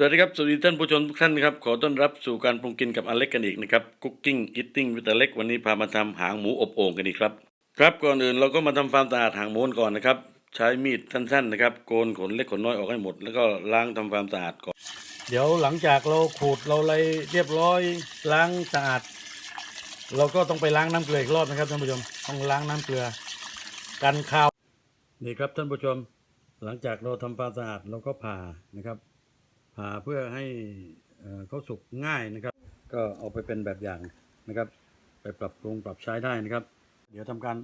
สวัสดีครับ สวัสดีท่านผู้ชมทุกท่านครับ ขอต้อนรับสู่การปรุงกินกับอเล็กกันอีกนะครับ Cooking Eating with อเล็กวันนี้พามาทำหางหมูอบโอ่งกันอีกครับ ครับก่อนอื่นเราก็มาทำความสะอาดหางหมูก่อนนะครับ ใช้มีดสั้นๆนะครับ โกนขนเล็กขนน้อยออกให้หมด แล้วก็ล้างทำความสะอาดก่อน เดี๋ยวหลังจากเราขูดเราอะไรเรียบร้อยล้างสะอาด เราก็ต้องไปล้างน้ำเกลืออีกรอบนะครับท่านผู้ชม ต้องล้างน้ำเกลือ กันคาว นี่ครับท่านผู้ชม หลังจากเราทำความสะอาดเราก็ผ่านะครับ เพื่อให้เขาสุกง่ายนะครับ ก็เอาไปเป็นแบบอย่างนะครับ ไปปรับปรุงปรับใช้ได้นะครับ เดี๋ยวทำการ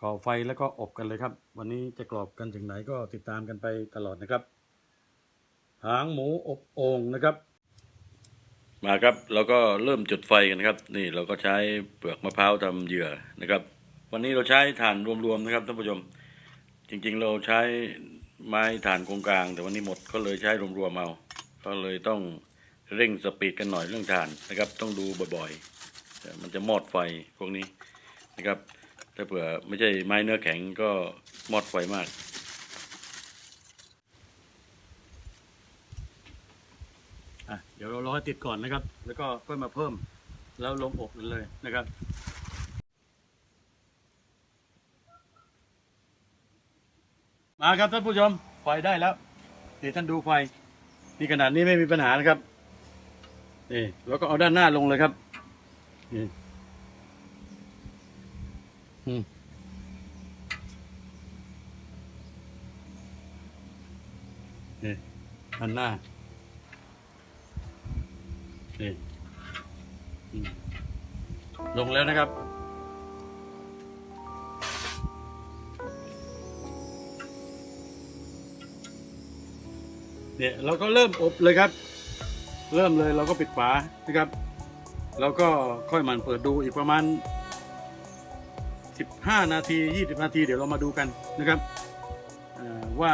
ก่อไฟแล้วก็อบกันเลยครับ วันนี้จะกรอบกันถึงไหนก็ติดตามกันไปตลอดนะครับ หางหมูอบโอ่งนะครับ มาครับเราก็เริ่มจุดไฟกันนะครับ นี่เราก็ใช้เปลือกมะพร้าวทำเหยื่อนะครับ วันนี้เราใช้ถ่านรวมๆนะครับท่านผู้ชมจริงๆ เราใช้ไม้ถ่านกงกลาง แต่วันนี้หมดก็เลยใช้รวมๆเอา ก็เลยต้องเร่งสปีดกันหน่อยเรื่องถ่านนะครับ ต้องดูบ่อยๆ มันจะมอดไฟพวกนี้นะครับ ถ้าเผื่อไม่ใช่ไม้เนื้อแข็งก็มอดไฟมากเดี๋ยวเรารอให้ติดก่อนนะครับ แล้วก็ค่อยมาเพิ่มแล้วลงอบกันเลยนะครับมาครับท่านผู้ชมไฟได้แล้วนี่ท่านดูไฟ นี่ขนาดนี้ไม่มีปัญหานะครับนี่แล้วก็เอาด้านหน้าลงเลยครับนี่อืมนี่ด้านหน้านี่ลงแล้วนะครับ เนี่ยเราก็เริ่มอบเลยครับ เริ่มเลยเราก็ปิดฝานะครับแล้วก็ค่อยมันเปิดดูอีกประมาณ 15 นาที 20 นาที เดี๋ยวเรามาดูกันนะครับว่า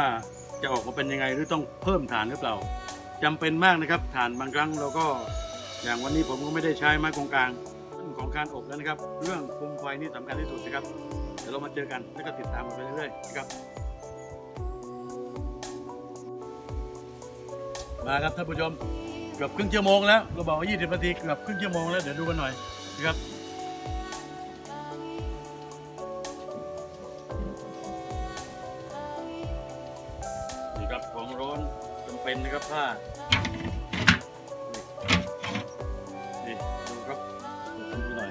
จะออกมาเป็นยังไงหรือต้องเพิ่มฐานหรือเปล่าจำเป็นมากนะครับฐานบางครั้งเราก็อย่างวันนี้ผมก็ไม่ได้ใช้ไม้กงกลางเรื่องของการอบแล้วนะครับ เรื่องคุมไฟนี่สำคัญที่สุดนะครับเดี๋ยวเรามาเจอกันแล้วก็ติดตามกันไปเรื่อยๆนะครับ มาครับท่านผู้ชมเกือบครึ่งชั่วโมงแล้วเราบอกว่า20นาทีเกือบครึ่งชั่วโมงแล้วเดี๋ยวดูกันหน่อยนะครับนี่ครับของร้อนจำเป็นนะครับผ้านี่ดูครับดูหน่อย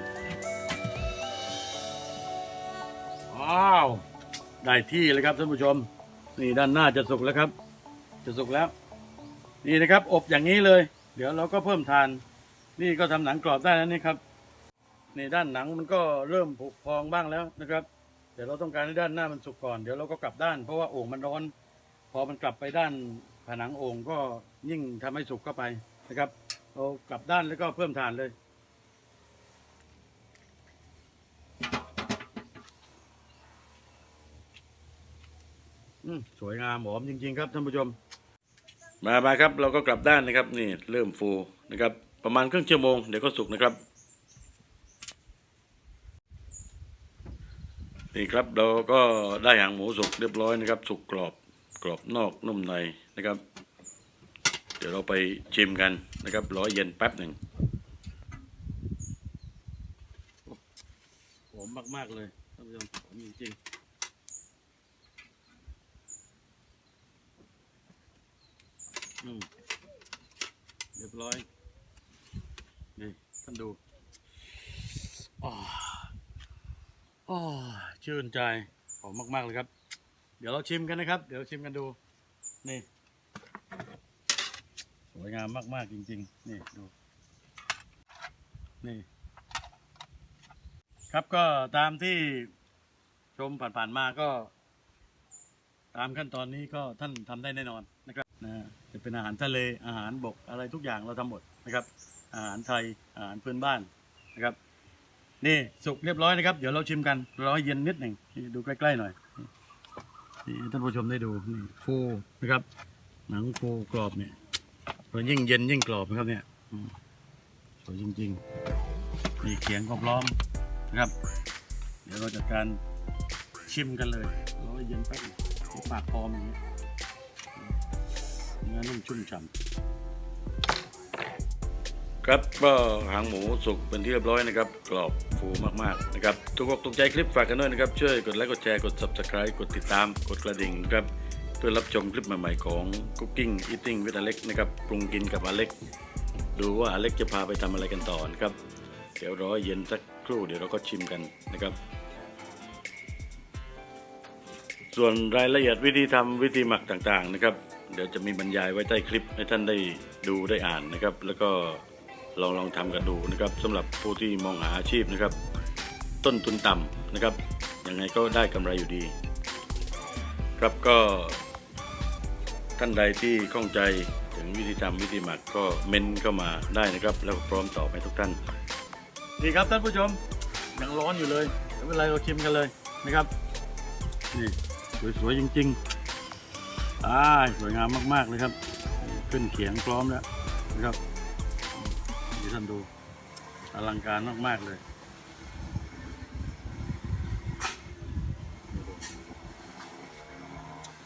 ว้าวได้ที่เลยครับท่านผู้ชม นี่ด้านหน้าจะสุกแล้วครับ จะสุกแล้ว นี่นะครับ อบอย่างนี้เลย เดี๋ยวเราก็เพิ่มทาน นี่ก็ทำหนังกรอบได้แล้วนี่ครับนี่ด้านหนังมันก็เริ่มผุพองบ้างแล้วนะครับ เดี๋ยวเราต้องการให้ด้านหน้ามันสุกก่อน เดี๋ยวเราก็กลับด้านเพราะว่าโอ่งมันร้อน พอมันกลับไปด้านผนังโอ่งก็ยิ่งทำให้สุกเข้าไปนะครับ เรากลับด้านแล้วก็เพิ่มทานเลย อืมสวยงามหอมจริง ๆ ครับท่านผู้ชม มามาครับเราก็กลับด้านนะครับนี่เริ่มฟูนะครับ ประมาณครึ่งชั่วโมงเดี๋ยวก็สุกนะครับ นี่ครับเราก็ได้หางหมูสุกเรียบร้อยนะครับ สุกกรอบกรอบนอกนุ่มในนะครับ เดี๋ยวเราไปชิมกันนะครับรอเย็นแป๊บหนึ่งหอมมาก ๆ เลยท่านผู้ชมหอมจริงๆ อืมเรียบร้อย นี่ท่านดูอ๋ออ๋อชื่นใจหอมมาก ๆ เลยครับ เดี๋ยวเราชิมกันนะครับ เดี๋ยวชิมกันดู นี่ สวยงามมาก ๆ จริง ๆ นี่ดู นี่ ครับก็ตามที่ชมผ่าน ๆ มาก็ ตามขั้นตอนนี้ก็ท่านทำได้แน่นอนนะครับนะ จะเป็นอาหารทะเลอาหารบกอะไรทุกอย่างเราทำหมดนะครับ อาหารไทยอาหารพื้นบ้านนะครับ นี่สุกเรียบร้อยนะครับ เดี๋ยวเราชิมกันรอให้เย็นนิดหนึ่งดูใกล้ๆหน่อยนี่ท่านผู้ชมได้ดูนี่ฟูนะครับ หนังฟูกรอบเนี่ยพอยิ่งเย็นยิ่งกรอบนะครับเนี่ยสวยจริงๆนี่เขียงก็พร้อมนะครับ เดี๋ยวเราจัดการชิมกันเลยรอให้เย็นแป๊บปากพร้อมอย่างนี้ เนื้อนุ่มชุ่มฉ่ำครับก็หางหมูสุกเป็นที่เรียบร้อยนะครับ กรอบฟูมากๆนะครับถูกอกถูกใจคลิปฝากกันด้วยนะครับ ช่วยกดไลค์กดแชร์กด subscribe กดติดตามกดกระดิ่งนะครับ เพื่อรับชมคลิปใหม่ๆของ Cooking Eating with Alex นะครับปรุงกินกับอเล็กดูว่าอเล็กจะพาไปทำอะไรกันต่อนะครับเดี๋ยวรอเย็นสักครู่เดี๋ยวเราก็ชิมกันนะครับ ส่วนรายละเอียดวิธีทำวิธีหมักต่างๆนะครับ เดี๋ยวจะมีบรรยายไว้ใต้คลิปให้ท่านได้ดูได้อ่านนะครับ แล้วก็ลองลองทำกันดูนะครับสำหรับผู้ที่มองหาอาชีพนะครับ ต้นทุนต่ำนะครับยังไงก็ได้กำไรอยู่ดี ครับก็ท่านใดที่ข้องใจถึงวิธีทำวิธีหมักก็เมนเข้ามาได้นะครับ แล้วพร้อมตอบให้ทุกท่านดีครับท่านผู้ชมยังร้อนอยู่เลยไม่เป็นไรเราชิมกันเลยนะครับนี่สวยๆจริง ๆ อ่าสวยงามมากๆเลยครับ ขึ้นเขียงพร้อมแล้วนะครับที่ท่านดูอลังการมากๆเลย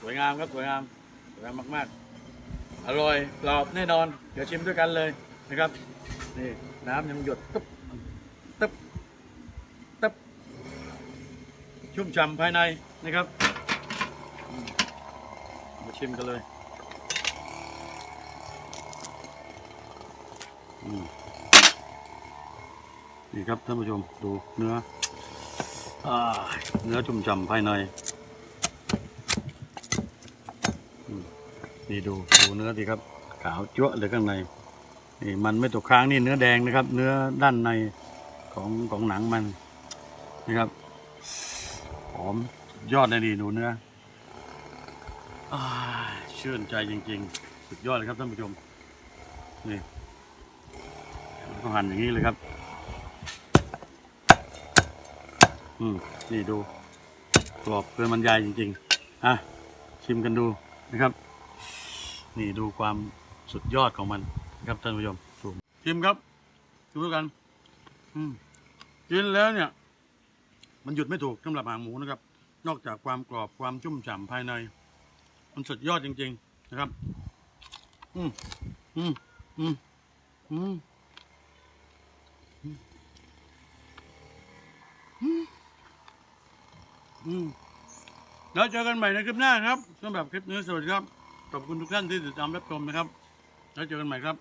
สวยงามครับสวยงามสวยงามมาก ๆ อร่อยกรอบแน่นอน เดี๋ยวชิมด้วยกันเลยนะครับนี่น้ำยังหยดตึ๊บตึ๊บตึ๊บชุ่มฉ่ำภายในนะครับ มมาชิมกันเลยอืมนี่ครับท่านผู้ชมดูเนื้ออาเนื้อชุ่มฉ่ำภายในนี่ดูดูเนื้อสิครับ ขาวจั๊วะเลยข้างในนี่มันไม่ตกค้างนี่เนื้อแดงนะครับ เนื้อด้านในของของหนังมันนะครับหอมยอดเลยดีดูเนื้ออา ชื่นใจจริงๆ สุดยอดเลยครับท่านผู้ชม นี่ต้องหั่นอย่างนี้เลยครับ อืม นี่ดู กรอบเกินบรรยายจริงๆ อะ ชิมกันดูนะครับ นี่ดูความสุดยอดของมันครับท่านผู้ชมดูชิมครับ ดูด้วยกัน อืม กินแล้วเนี่ย มันหยุดไม่ถูกสำหรับหางหมูนะครับ นอกจากความกรอบความชุ่มฉ่ำภายใน มันสุดยอดจริง ๆ นะครับอืมอืมอืมอืมอืมอืมแล้วเจอกันใหม่ในคลิปหน้าครับสำหรับคลิปนี้สวัสดีครับ ขอบคุณทุกท่านที่ติดตามรับชมนะครับ แล้วเจอกันใหม่ครับ